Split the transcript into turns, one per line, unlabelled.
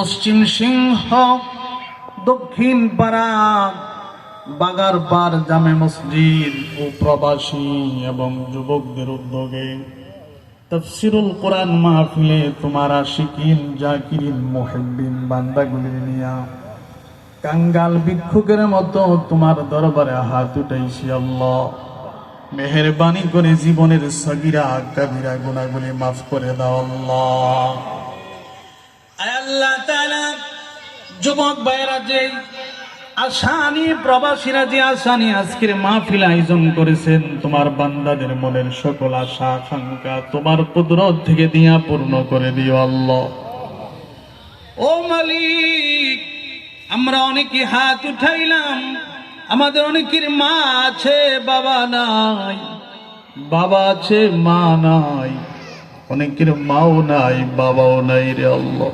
পশ্চিম সিংহ, দক্ষিণ পাড়া বাগার পার জামে মসজিদ ও প্রবাসী এবং যুবকদের উদ্যোগে তফসিরুল কোরআন মাহফিলে তোমার আশিকিন জাকিরিন, মোহেব্বিন বান্দাগুলি নিয়া। কাঙ্গাল ভিক্ষুকের মতো তোমার দরবারে হাত উঠাইছি আল্লাহ। মেহরবানি করে জীবনের সগিরা, কাবিরা গুণাগুলি মাফ করে দাও আল্লাহ। আল্লাহ যুবক ভাইয়েরা যে আসানি প্রবাসীরা যে আসানি আজকের মাহফিল আয়োজন করেছেন, তোমার বান্দাদের মনের সকল আশা, আকাঙ্ক্ষা তোমার কুদরত থেকে দিয়া পূর্ণ করে দিও আল্লাহ। ও মালিক, আমরা অনেকে হাত উঠাইলাম, আমাদের অনেকের মা আছে, বাবা নাই। বাবা আছে, মা নাই। অনেকের মাও নাই, বাবাও নাই রে আল্লাহ।